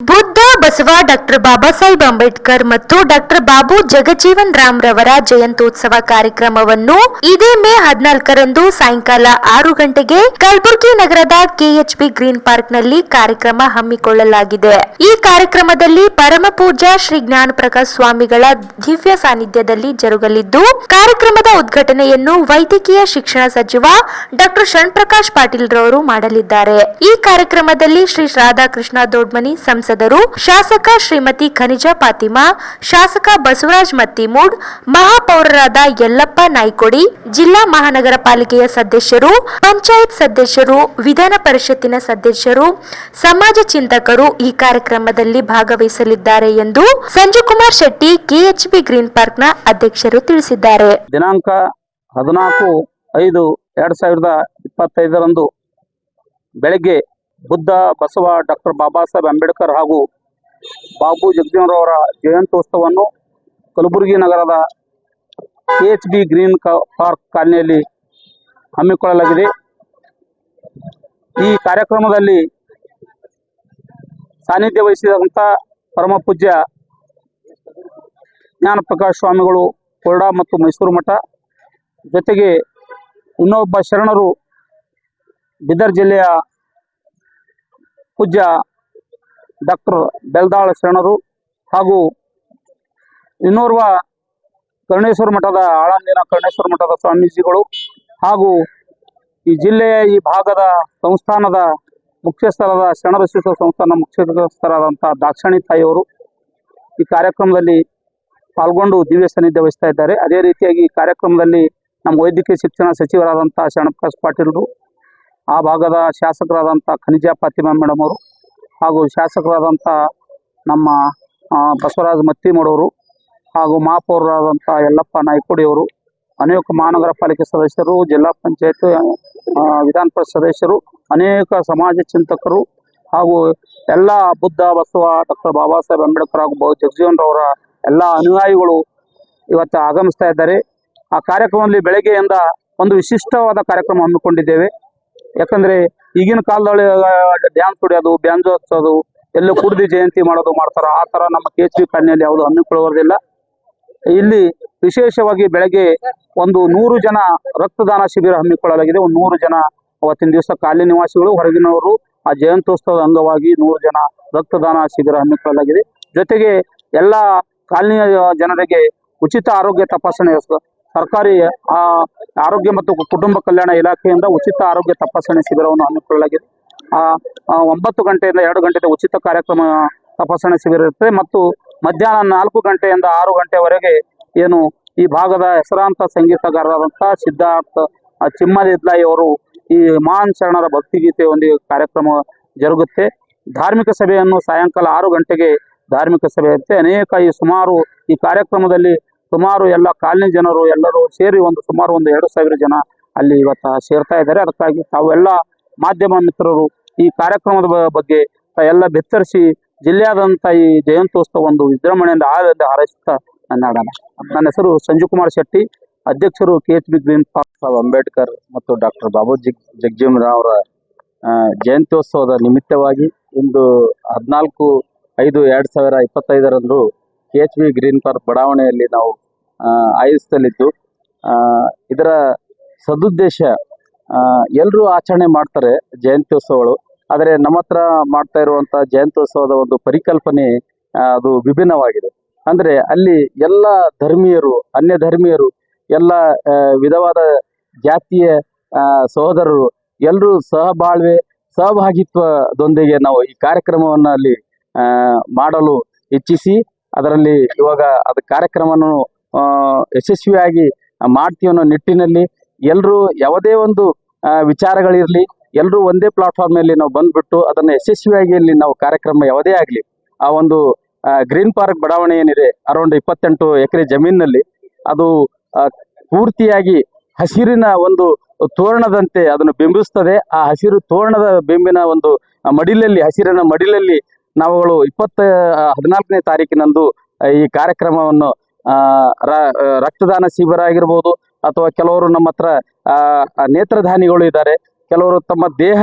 Buddha, Basava, doctor Baba Saheb Ambedkar ಮತ್ತು doctor Babu Jagjivan Ram ರವರ ಜಯಂತ್ಯೋತ್ಸವ ಕಾರ್ಯಕ್ರಮವನ್ನು ಇದೇ ಮೇ ಹದಿನಾಲ್ಕರಂದು ಸಾಯಂಕಾಲ ಆರು ಗಂಟೆಗೆ ಕಲಬುರಗಿ ನಗರದ ಕೆಎಚ್ಬಿ ಗ್ರೀನ್ ಪಾರ್ಕ್ನಲ್ಲಿ ಕಾರ್ಯಕ್ರಮ ಹಮ್ಮಿಕೊಳ್ಳಲಾಗಿದೆ. ಈ ಕಾರ್ಯಕ್ರಮದಲ್ಲಿ ಪರಮ ಪೂಜಾ ಶ್ರೀ ಜ್ಞಾನ ಪ್ರಕಾಶ್ ಸ್ವಾಮಿಗಳ ದಿವ್ಯ ಸಾನ್ನಿಧ್ಯದಲ್ಲಿ ಜರುಗಲಿದ್ದು, ಕಾರ್ಯಕ್ರಮದ ಉದ್ಘಾಟನೆಯನ್ನು ವೈದ್ಯಕೀಯ ಶಿಕ್ಷಣ ಸಚಿವ ಡಾಕ್ಟರ್ ಶರಣ್ ಪಾಟೀಲ್ ರವರು ಮಾಡಲಿದ್ದಾರೆ. ಈ ಕಾರ್ಯಕ್ರಮದಲ್ಲಿ ಶ್ರೀ ರಾಧಾಕೃಷ್ಣ ದೊಡ್ಮನಿ ಸಂಸದರು ಶಾಸಕ ಶ್ರೀಮತಿ ಖನಿಜ ಫಾತಿಮಾ ಶಾಸಕ ಬಸವರಾಜ್ ಮತ್ತಿಮೂಡ್, ಮಹಾಪೌರರಾದ ಯಲ್ಲಪ್ಪ ನಾಯ್ಕೊಡಿ, ಜಿಲ್ಲಾ ಮಹಾನಗರ ಪಾಲಿಕೆಯ ಸದಸ್ಯರು, ಪಂಚಾಯತ್ ಸದಸ್ಯರು, ವಿಧಾನ ಪರಿಷತ್ತಿನ ಸದಸ್ಯರು, ಸಮಾಜ ಚಿಂತಕರು ಈ ಕಾರ್ಯಕ್ರಮದಲ್ಲಿ ಭಾಗವಹಿಸಲಿದ್ದಾರೆ ಎಂದು ಸಂಜುಕುಮಾರ್ ಶೆಟ್ಟಿ, ಕೆಎಚ್ಬಿ ಗ್ರೀನ್ ಪಾರ್ಕ್ನ ಅಧ್ಯಕ್ಷರು ತಿಳಿಸಿದ್ದಾರೆ. ದಿನಾಂಕ ಹದಿನಾಲ್ಕು ಐದು ಎರಡ್ ಸಾವಿರದ ಇಪ್ಪತ್ತೈದರಂದು ಬೆಳಗ್ಗೆ ಬುದ್ಧ, ಬಸವ, ಡಾಕ್ಟರ್ ಬಾಬಾ ಸಾಹೇಬ್ ಅಂಬೇಡ್ಕರ್ ಹಾಗೂ ಬಾಬು ಜಗಜೀವನರವರ ಜಯಂತ್ಯೋತ್ಸವವನ್ನು ಕಲಬುರಗಿ ನಗರದ ಎಚ್ ಬಿ ಗ್ರೀನ್ ಪಾರ್ಕ್ ಕಾಲನಿಯಲ್ಲಿ ಹಮ್ಮಿಕೊಳ್ಳಲಾಗಿದೆ. ಈ ಕಾರ್ಯಕ್ರಮದಲ್ಲಿ ಸಾನ್ನಿಧ್ಯ ವಹಿಸಿದಂಥ ಪರಮ ಪೂಜ್ಯ ಜ್ಞಾನ ಪ್ರಕಾಶ್ ಸ್ವಾಮಿಗಳು ಕೊರಡ ಮತ್ತು ಮೈಸೂರು ಮಠ. ಜೊತೆಗೆ ಇನ್ನೊಬ್ಬ ಶರಣರು ಬೀದರ್ ಜಿಲ್ಲೆಯ ಪೂಜ್ಯ ಡಾಕ್ಟರ್ ಬೆಲ್ದಾಳ ಶರಣರು ಹಾಗೂ ಇನ್ನೋರ್ವ ಕರ್ಣೇಶ್ವರ ಮಠದ ಆಳಂದಿನ ಕರ್ಣೇಶ್ವರ ಮಠದ ಸ್ವಾಮೀಜಿಗಳು ಹಾಗೂ ಈ ಜಿಲ್ಲೆಯ ಈ ಭಾಗದ ಸಂಸ್ಥಾನದ ಮುಖ್ಯಸ್ಥರಾದ ಶರಣರ ಶಿಶು ಸಂಸ್ಥಾನ ಮುಖ್ಯಸ್ಥರಾದಂಥ ದಾಕ್ಷಾಣಿ ತಾಯಿಯವರು ಈ ಕಾರ್ಯಕ್ರಮದಲ್ಲಿ ಪಾಲ್ಗೊಂಡು ದಿವ್ಯ ಸಾನ್ನಿಧ್ಯ ವಹಿಸ್ತಾ ಇದ್ದಾರೆ. ಅದೇ ರೀತಿಯಾಗಿ ಈ ಕಾರ್ಯಕ್ರಮದಲ್ಲಿ ನಮ್ಮ ವೈದ್ಯಕೀಯ ಶಿಕ್ಷಣ ಸಚಿವರಾದಂಥ ಶರಣಪ್ರಕಾಶ್ ಪಾಟೀಲ್ರು ಆ ಭಾಗದ ಶಾಸಕರಾದಂಥ ಖನಿಜ ಫಾತಿಮಾ ಮೇಡಮ್ ಅವರು ಹಾಗೂ ಶಾಸಕರಾದಂಥ ನಮ್ಮ ಬಸವರಾಜ ಮತ್ತಿಮೂಡವರು ಹಾಗೂ ಮಹಾಪೌರರಾದಂಥ ಯಲ್ಲಪ್ಪ ನಾಯ್ಕೋಡಿಯವರು ಅನೇಕ ಮಹಾನಗರ ಪಾಲಿಕೆ ಸದಸ್ಯರು, ಜಿಲ್ಲಾ ಪಂಚಾಯತ್ ವಿಧಾನ ಪರಿಷತ್ ಸದಸ್ಯರು, ಅನೇಕ ಸಮಾಜ ಚಿಂತಕರು ಹಾಗೂ ಎಲ್ಲ ಬುದ್ಧ, ಬಸವ, ಡಾಕ್ಟರ್ ಬಾಬಾ ಸಾಹೇಬ್ ಅಂಬೇಡ್ಕರ್ ಹಾಗೂ ಬೌದ್ಧ ಜಗಜೀವನರವರ ಎಲ್ಲ ಅನುಯಾಯಿಗಳು ಇವತ್ತು ಆಗಮಿಸ್ತಾ ಇದ್ದಾರೆ. ಆ ಕಾರ್ಯಕ್ರಮದಲ್ಲಿ ಬೆಳಗ್ಗೆಯಿಂದ ಒಂದು ವಿಶಿಷ್ಟವಾದ ಕಾರ್ಯಕ್ರಮ ಹಮ್ಮಿಕೊಂಡಿದ್ದೇವೆ. ಯಾಕಂದ್ರೆ ಈಗಿನ ಕಾಲದಲ್ಲಿ ಡ್ಯಾನ್ಸ್ ಹೊಡೆಯೋದು, ಬ್ಯಾಂಜೋ ಹಚ್ಚೋದು, ಎಲ್ಲ ಕುಡ್ದಿ ಜಯಂತಿ ಮಾಡೋದು ಮಾಡ್ತಾರ. ಆ ತರ ನಮ್ಮ ಕೆ ಎಚ್ ಬಿ ಕಾಲನಿಯಲ್ಲಿ ಯಾವುದು ಹಮ್ಮಿಕೊಳ್ಳುವುದಿಲ್ಲ ಇಲ್ಲಿ ವಿಶೇಷವಾಗಿ ಬೆಳಗ್ಗೆ ಒಂದು ನೂರು ಜನ ರಕ್ತದಾನ ಶಿಬಿರ ಹಮ್ಮಿಕೊಳ್ಳಲಾಗಿದೆ. ಒಂದು ನೂರು ಜನ ಅವತ್ತಿನ ದಿವಸ ಕಾಲಿ ನಿವಾಸಿಗಳು, ಹೊರಗಿನವರು ಆ ಜಯಂತ್ಯೋತ್ಸವದ ಅಂಗವಾಗಿ ನೂರು ಜನ ರಕ್ತದಾನ ಶಿಬಿರ ಹಮ್ಮಿಕೊಳ್ಳಲಾಗಿದೆ. ಜೊತೆಗೆ ಎಲ್ಲ ಕಾಲನಿಯ ಜನರಿಗೆ ಉಚಿತ ಆರೋಗ್ಯ ತಪಾಸಣೆ ಸರ್ಕಾರಿ ಆರೋಗ್ಯ ಮತ್ತು ಕುಟುಂಬ ಕಲ್ಯಾಣ ಇಲಾಖೆಯಿಂದ ಉಚಿತ ಆರೋಗ್ಯ ತಪಾಸಣೆ ಶಿಬಿರವನ್ನು ಹಮ್ಮಿಕೊಳ್ಳಲಾಗಿದೆ. ಒಂಬತ್ತು ಗಂಟೆಯಿಂದ ಎರಡು ಗಂಟೆ ಉಚಿತ ಕಾರ್ಯಕ್ರಮ ತಪಾಸಣೆ ಶಿಬಿರ ಇರುತ್ತೆ ಮತ್ತು ಮಧ್ಯಾಹ್ನ ನಾಲ್ಕು ಗಂಟೆಯಿಂದ ಆರು ಗಂಟೆವರೆಗೆ ಏನು ಈ ಭಾಗದ ಹೆಸರಾಂತ ಸಂಗೀತಗಾರರಂತ ಸಿದ್ಧಾರ್ಥ ಚಿಮ್ಮದಿದ್ಲಾಯಿ ಅವರು ಈ ಮಹಾನ್ ಶರಣರ ಭಕ್ತಿಗೀತೆ ಒಂದು ಕಾರ್ಯಕ್ರಮ ಜರುಗುತ್ತೆ. ಧಾರ್ಮಿಕ ಸಭೆಯನ್ನು ಸಾಯಂಕಾಲ ಆರು ಗಂಟೆಗೆ ಧಾರ್ಮಿಕ ಸಭೆ ಇರುತ್ತೆ. ಅನೇಕ ಈ ಸುಮಾರು ಈ ಕಾರ್ಯಕ್ರಮದಲ್ಲಿ ಸುಮಾರು ಎಲ್ಲ ಕಾಲಿನ ಜನರು ಎಲ್ಲರೂ ಸೇರಿ ಒಂದು ಸುಮಾರು ಒಂದು ಎರಡು ಸಾವಿರ ಜನ ಅಲ್ಲಿ ಇವತ್ತು ಸೇರ್ತಾ ಇದ್ದಾರೆ. ಅದಕ್ಕಾಗಿ ತಾವೆಲ್ಲ ಮಾಧ್ಯಮ ಮಿತ್ರರು ಈ ಕಾರ್ಯಕ್ರಮದ ಬಗ್ಗೆ ಎಲ್ಲ ಬೆತ್ತರಿಸಿ ಜಿಲ್ಲೆಯಾದಂಥ ಈ ಜಯಂತ್ಯೋತ್ಸವ ಒಂದು ವಿಜೃಂಭಣೆಯಿಂದ ಆದ ಹಾರೈಸುತ್ತಾ ನನ್ನ ಆಡೋಣ ನನ್ನ ಹೆಸರು ಸಂಜುಕುಮಾರ್ ಶೆಟ್ಟಿ, ಅಧ್ಯಕ್ಷರು K H B green park Ambedkar ಮತ್ತು ಡಾಕ್ಟರ್ ಬಾಬು ಜಗ್ ಜಗಜೀವನ್ ರಾವ್ ಅವರ ಜಯಂತ್ಯೋತ್ಸವದ ನಿಮಿತ್ತವಾಗಿ ಇಂದು ಹದಿನಾಲ್ಕು ಐದು ಎರಡು ಸಾವಿರ ಇಪ್ಪತ್ತೈದರಂದು K H B green park ಬಡಾವಣೆಯಲ್ಲಿ ನಾವು ಆಯೋಜಿಸಲಿದ್ದು ಇದರ ಸದುದ್ದೇಶ ಎಲ್ಲರೂ ಆಚರಣೆ ಮಾಡ್ತಾರೆ ಜಯಂತ್ಯೋತ್ಸವಗಳು. ಆದರೆ ನಮ್ಮ ಹತ್ರ ಮಾಡ್ತಾ ಇರುವಂಥ ಜಯಂತ್ಯೋತ್ಸವದ ಒಂದು ಪರಿಕಲ್ಪನೆ ಅದು ವಿಭಿನ್ನವಾಗಿದೆ. ಅಂದರೆ ಅಲ್ಲಿ ಎಲ್ಲ ಧರ್ಮೀಯರು, ಅನ್ಯ ಧರ್ಮೀಯರು, ಎಲ್ಲ ವಿಧವಾದ ಜಾತಿಯ ಸಹೋದರರು ಎಲ್ಲರೂ ಸಹಬಾಳ್ವೆ, ಸಹಭಾಗಿತ್ವದೊಂದಿಗೆ ನಾವು ಈ ಕಾರ್ಯಕ್ರಮವನ್ನು ಅಲ್ಲಿ ಮಾಡಲು ಇಚ್ಛಿಸಿ ಅದರಲ್ಲಿ ಇವಾಗ ಅದು ಕಾರ್ಯಕ್ರಮವನ್ನು ಯಶಸ್ವಿಯಾಗಿ ಮಾಡ್ತೀವಿ ಅನ್ನೋ ನಿಟ್ಟಿನಲ್ಲಿ ಎಲ್ಲರೂ ಯಾವುದೇ ಒಂದು ವಿಚಾರಗಳಿರಲಿ ಎಲ್ಲರೂ ಒಂದೇ ಪ್ಲಾಟ್ಫಾರ್ಮ್ನಲ್ಲಿ ನಾವು ಬಂದ್ಬಿಟ್ಟು ಅದನ್ನು ಯಶಸ್ವಿಯಾಗಿ ಇಲ್ಲಿ ನಾವು ಕಾರ್ಯಕ್ರಮ ಯಾವುದೇ ಆಗಲಿ, ಆ ಒಂದು ಗ್ರೀನ್ ಪಾರ್ಕ್ ಬಡಾವಣೆ ಏನಿದೆ ಅರೌಂಡ್ ಇಪ್ಪತ್ತೆಂಟು ಎಕರೆ ಜಮೀನಿನಲ್ಲಿ, ಅದು ಪೂರ್ತಿಯಾಗಿ ಹಸಿರಿನ ಒಂದು ತೋರಣದಂತೆ ಅದನ್ನು ಬಿಂಬಿಸ್ತದೆ. ಆ ಹಸಿರು ತೋರಣದ ಬಿಂಬಿನ ಒಂದು ಮಡಿಲಲ್ಲಿ, ಹಸಿರಿನ ಮಡಿಲಲ್ಲಿ ನಾವುಗಳು ಇಪ್ಪತ್ತ ಹದಿನಾಲ್ಕನೇ ತಾರೀಕಿನಂದು ಈ ಕಾರ್ಯಕ್ರಮವನ್ನು ರಕ್ತದಾನ ಶಿಬಿರ ಆಗಿರ್ಬೋದು ಅಥವಾ ಕೆಲವರು ನಮ್ಮ ಹತ್ರ ನೇತ್ರಧಾನಿಗಳು ಇದ್ದಾರೆ. ಕೆಲವರು ತಮ್ಮ ದೇಹ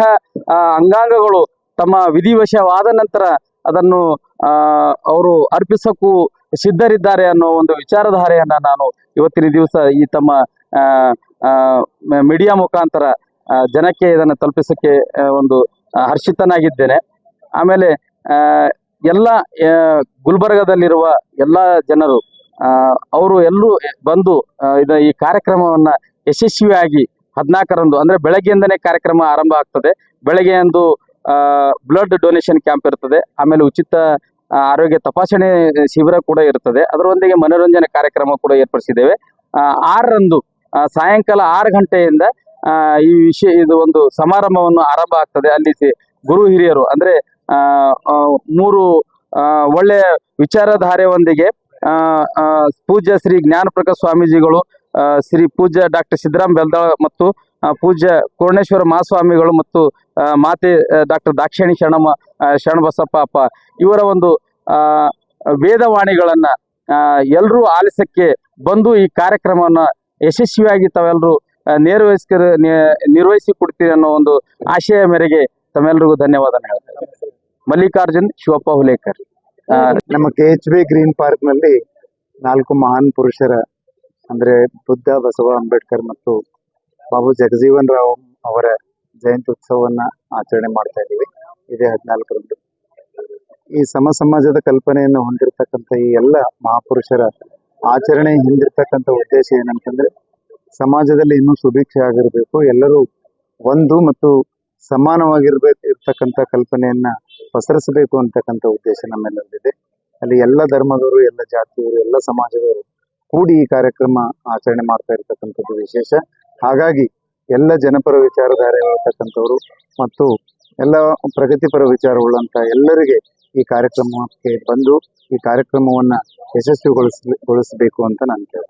ಅಂಗಾಂಗಗಳು ತಮ್ಮ ವಿಧಿವಶವಾದ ನಂತರ ಅದನ್ನು ಅವರು ಅರ್ಪಿಸಕ್ಕೂ ಸಿದ್ಧರಿದ್ದಾರೆ ಅನ್ನೋ ಒಂದು ವಿಚಾರಧಾರೆಯನ್ನ ನಾನು ಇವತ್ತಿನ ದಿವಸ ಈ ತಮ್ಮ ಮೀಡಿಯಾ ಮುಖಾಂತರ ಜನಕ್ಕೆ ಇದನ್ನು ತಲುಪಿಸಕ್ಕೆ ಒಂದು ಹರ್ಷಿತನಾಗಿದ್ದೇನೆ. ಆಮೇಲೆ ಎಲ್ಲ ಗುಲ್ಬರ್ಗದಲ್ಲಿರುವ ಎಲ್ಲ ಜನರು ಅವರು ಎಲ್ಲರೂ ಬಂದು ಇದ ಈ ಕಾರ್ಯಕ್ರಮವನ್ನ ಯಶಸ್ವಿಯಾಗಿ ಹದಿನಾಲ್ಕರಂದು ಅಂದ್ರೆ ಬೆಳಗ್ಗೆಯಿಂದನೇ ಕಾರ್ಯಕ್ರಮ ಆರಂಭ ಆಗ್ತದೆ. ಬೆಳಗ್ಗೆ ಅಂದು ಬ್ಲಡ್ ಡೊನೇಷನ್ ಕ್ಯಾಂಪ್ ಇರ್ತದೆ. ಆಮೇಲೆ ಉಚಿತ ಆರೋಗ್ಯ ತಪಾಸಣೆ ಶಿಬಿರ ಕೂಡ ಇರ್ತದೆ. ಅದರೊಂದಿಗೆ ಮನೋರಂಜನೆ ಕಾರ್ಯಕ್ರಮ ಕೂಡ ಏರ್ಪಡಿಸಿದ್ದೇವೆ. ಆರರಂದು ಸಾಯಂಕಾಲ ಆರು ಗಂಟೆಯಿಂದ ಈ ವಿಷಯ, ಇದು ಒಂದು ಸಮಾರಂಭವನ್ನು ಆರಂಭ ಆಗ್ತದೆ. ಅಲ್ಲಿ ಗುರು ಹಿರಿಯರು, ಅಂದ್ರೆ ಮೂರು ಒಳ್ಳೆ ವಿಚಾರಧಾರೆಯೊಂದಿಗೆ ಪೂಜ್ಯ ಶ್ರೀ ಜ್ಞಾನಪ್ರಕಾಶ್ ಸ್ವಾಮೀಜಿಗಳು ಶ್ರೀ ಪೂಜ್ಯ ಡಾಕ್ಟರ್ ಸಿದ್ದರಾಮ್ ಬೆಲ್ದಾಳ ಮತ್ತು ಪೂಜ್ಯ ಪೂರ್ಣೇಶ್ವರ ಮಹಾಸ್ವಾಮಿಗಳು ಮತ್ತು ಮಾತೆ ಡಾಕ್ಟರ್ ದಾಕ್ಷಿಣಿ ಶರಣಮ್ಮ ಶರಣಬಸಪ್ಪ ಅಪ್ಪ, ಇವರ ಒಂದು ವೇದವಾಣಿಗಳನ್ನ ಎಲ್ಲರೂ ಆಲಿಸಕ್ಕೆ ಬಂದು ಈ ಕಾರ್ಯಕ್ರಮವನ್ನ ಯಶಸ್ವಿಯಾಗಿ ತಾವೆಲ್ಲರೂ ನಿರ್ವಹಿಸ್ಕರ ನಿರ್ವಹಿಸಿ ಕೊಡ್ತೀರಿ ಅನ್ನೋ ಒಂದು ಆಶಯ ಮೇರೆಗೆ ತಮ್ಮೆಲ್ಲರಿಗೂ ಧನ್ಯವಾದ ಹೇಳ್ತೇನೆ ಮಲ್ಲಿಕಾರ್ಜುನ್, ಶಿವಪ್ಪ ಹುಲೇಕರ್. ನಮ್ಮ ಕೆ ಎಚ್ ಬಿ ಗ್ರೀನ್ ಪಾರ್ಕ್ನಲ್ಲಿ ನಾಲ್ಕು ಮಹಾನ್ ಪುರುಷರ, ಅಂದ್ರೆ ಬುದ್ಧ, ಬಸವ, ಅಂಬೇಡ್ಕರ್ ಮತ್ತು ಬಾಬು ಜಗಜೀವನ್ ರಾವ್ ಅವರ ಜಯಂತಿ ಉತ್ಸವವನ್ನ ಆಚರಣೆ ಮಾಡ್ತಾ ಇದ್ದೀವಿ. ಇದೇ ಹದಿನಾಲ್ಕರಂದು. ಈ ಸಮ ಸಮಾಜದ ಕಲ್ಪನೆಯನ್ನು ಹೊಂದಿರತಕ್ಕಂಥ ಈ ಎಲ್ಲ ಮಹಾಪುರುಷರ ಆಚರಣೆ ಹಿಂದಿರ್ತಕ್ಕಂಥ ಉದ್ದೇಶ ಏನಂತಂದ್ರೆ, ಸಮಾಜದಲ್ಲಿ ಇನ್ನೂ ಸುಭಿಕ್ಷೆ ಆಗಿರಬೇಕು. ಎಲ್ಲರೂ ಒಂದು ಮತ್ತು ಸಮಾನವಾಗಿರ್ಬೇಕು, ಇರ್ತಕ್ಕಂಥ ಕಲ್ಪನೆಯನ್ನ ಪಸರಿಸಬೇಕು ಅಂತಕ್ಕಂಥ ಉದ್ದೇಶ ನಮ್ಮೆಲ್ಲರಿದೆ ಅಲ್ಲಿ ಎಲ್ಲ ಧರ್ಮದವರು, ಎಲ್ಲ ಜಾತಿಯವರು, ಎಲ್ಲ ಸಮಾಜದವರು ಕೂಡಿ ಈ ಕಾರ್ಯಕ್ರಮ ಆಚರಣೆ ಮಾಡ್ತಾ ಇರ್ತಕ್ಕಂಥದ್ದು ವಿಶೇಷ. ಹಾಗಾಗಿ ಎಲ್ಲ ಜನಪರ ವಿಚಾರಧಾರೆ ಮತ್ತು ಎಲ್ಲ ಪ್ರಗತಿಪರ ವಿಚಾರವುಳ್ಳಂತ ಎಲ್ಲರಿಗೆ ಈ ಕಾರ್ಯಕ್ರಮಕ್ಕೆ ಬಂದು ಈ ಕಾರ್ಯಕ್ರಮವನ್ನ ಯಶಸ್ವಿಗೊಳಿಸ್ ಗೊಳಿಸಬೇಕು ಅಂತ ನಾನು ಕೇಳ್ಕೊಳ್ತೀನಿ.